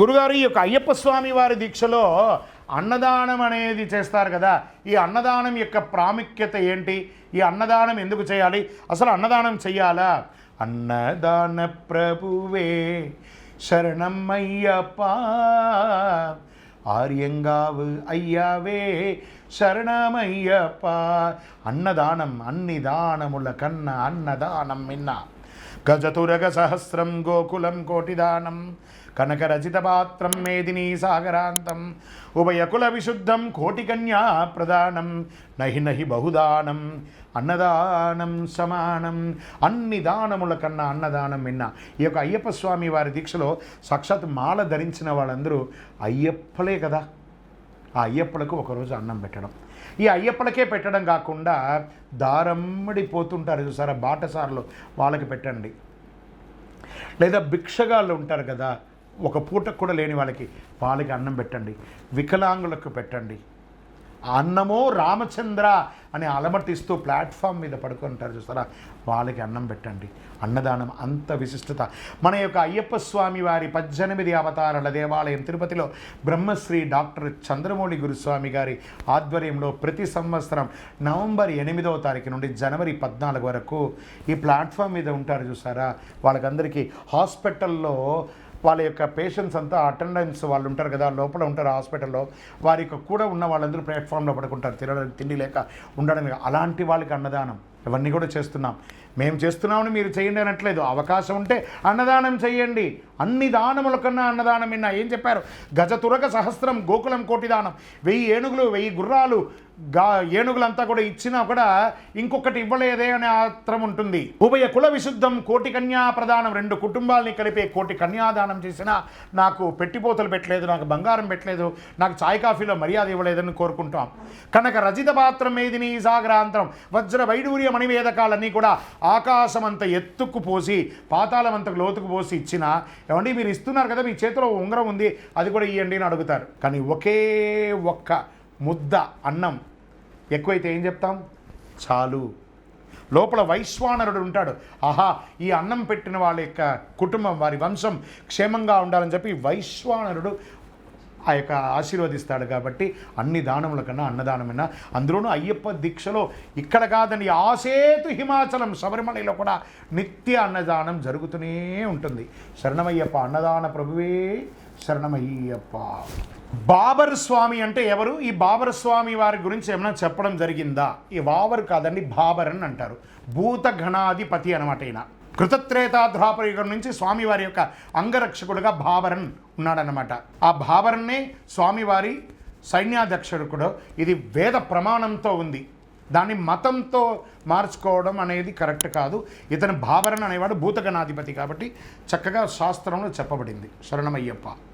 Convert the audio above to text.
గురుగారు ఈ యొక్క అయ్యప్ప స్వామి వారి దీక్షలో అన్నదానం అనేది చేస్తారు కదా. ఈ అన్నదానం యొక్క ప్రాముఖ్యత ఏంటి? ఈ అన్నదానం ఎందుకు చేయాలి? అసలు అన్నదానం చెయ్యాలా? అన్నదాన ప్రభువే శరణం అయ్యప్ప ఆర్యంగావు అయ్యావే శరణమయ్యప్ప. అన్నదానం అన్ని దానముల కన్న గజతురగసహస్రం గజతురగ సహస్రం గోకులం కోటిదానం కనకరచిత పాత్రం మేదినీ సాగరాంతం ఉభయకుల విశుద్ధం కోటికన్యా ప్రదానం నహి నహి బహుదానం అన్నదానం సమానం. అన్ని దానముల కన్నా అన్నదానం విన్న. ఈ యొక్క అయ్యప్ప స్వామి వారి దీక్షలో సాక్షాత్ మాల ధరించిన వాళ్ళందరూ అయ్యప్పలే కదా. ఆ అయ్యప్పలకు ఒకరోజు అన్నం పెట్టడం. ఈ అయ్యప్పలకే పెట్టడం కాకుండా దారమ్మడి పోతుంటారు చూసారా బాటసార్లు వాళ్ళకి పెట్టండి. లేదా భిక్షగాళ్ళు ఉంటారు కదా ఒక పూటకు కూడా లేని వాళ్ళకి వాళ్ళకి అన్నం పెట్టండి. వికలాంగులకు పెట్టండి. అన్నమో రామచంద్ర అని అలమటిస్తూ ప్లాట్ఫామ్ మీద పడుకుంటారు చూస్తారా? వాళ్ళకి అన్నం పెట్టండి. అన్నదానం అంత విశిష్టత. మన యొక్క అయ్యప్ప స్వామి వారి పద్దెనిమిది అవతారాల దేవాలయం తిరుపతిలో బ్రహ్మశ్రీ డాక్టర్ చంద్రమౌళి గురుస్వామి గారి ఆధ్వర్యంలో ప్రతి సంవత్సరం నవంబర్ ఎనిమిదవ తారీఖు నుండి జనవరి పద్నాలుగు వరకు ఈ ప్లాట్ఫామ్ మీద ఉంటారు చూసారా వాళ్ళకందరికీ హాస్పిటల్లో వాళ్ళ యొక్క పేషెంట్స్ అంతా అటెండెన్స్ వాళ్ళు ఉంటారు కదా లోపల ఉంటారు హాస్పిటల్లో వారి యొక్క కూడా ఉన్న వాళ్ళందరూ ప్లాట్ఫామ్లో పడుకుంటారు తినడానికి తిండి లేక ఉండడం అలాంటి వాళ్ళకి అన్నదానం ఇవన్నీ కూడా చేస్తున్నాం. మేము చేస్తున్నామని మీరు చేయండి అనట్లేదు. అవకాశం ఉంటే అన్నదానం చేయండి. అన్ని దానముల కన్నా అన్నదానం విన్నా. ఏం చెప్పారు? గజతురగ సహస్రం గోకులం కోటి దానం. వెయ్యి ఏనుగులు వెయ్యి గుర్రాలు గా ఏనుగులంతా కూడా ఇచ్చినా కూడా ఇంకొకటి ఇవ్వలేదే అనే ఆత్రం ఉంటుంది. ఉభయ కుల విశుద్ధం కోటి కన్యా ప్రదానం. రెండు కుటుంబాలని కలిపే కోటి కన్యాదానం చేసినా నాకు పెట్టిపోతలు పెట్టలేదు నాకు బంగారం పెట్టలేదు నాకు చాయ్ కాఫీలో మర్యాద ఇవ్వలేదని కోరుకుంటాం. కనుక రజిత పాత్రం ఏదిని? సాగరాంతరం. వజ్ర వైడూర్య మణివేదకాలన్నీ కూడా ఆకాశమంత ఎత్తుకు పోసి పాతాళం అంత లోతుకు పోసి ఇచ్చినా ఏమండి మీరు ఇస్తున్నారు కదా మీ చేతిలో ఉంగరం ఉంది అది కూడా ఇవ్వండి అని అడుగుతారు. కానీ ఒకే ఒక్క ముద్ద అన్నం ఎక్కువైతే ఏం చెప్తాం? చాలు. లోపల వైశ్వానరుడు ఉంటాడు. ఆహా ఈ అన్నం పెట్టిన వాళ్ళ యొక్క కుటుంబం వారి వంశం క్షేమంగా ఉండాలని చెప్పి వైశ్వానరుడు ఆ యొక్క ఆశీర్వదిస్తాడు కాబట్టి అన్ని దానముల కన్నా అన్నదానమైనా అందులోనూ అయ్యప్ప దీక్షలో ఇక్కడ కాదని ఆసేతు హిమాచలం శబరిమలలో కూడా నిత్య అన్నదానం జరుగుతూనే ఉంటుంది. శరణమయ్యప్ప అన్నదాన ప్రభువే శరణమయ్యప్ప. బాబర్ స్వామి అంటే ఎవరు? ఈ బాబర్ స్వామి వారి గురించి ఏమైనా చెప్పడం జరిగిందా? ఈ బాబర్ కాదండి బాబర్ అని అంటారు. భూత గణాధిపతి అనమాట ఈయన. కృతత్రేతా నుంచి స్వామివారి యొక్క అంగరక్షకుడుగా బాబరన్ ఉన్నాడనమాట ఆ బాబరన్నే స్వామివారి సైన్యాధ్యక్షుడు కూడా ఇది వేద ప్రమాణంతో ఉంది. దాన్ని మతంతో మార్చుకోవడం అనేది కరెక్ట్ కాదు. ఇతను బాబరన్ అనేవాడు భూతగణాధిపతి కాబట్టి చక్కగా శాస్త్రంలో చెప్పబడింది. శరణమయ్యప్ప.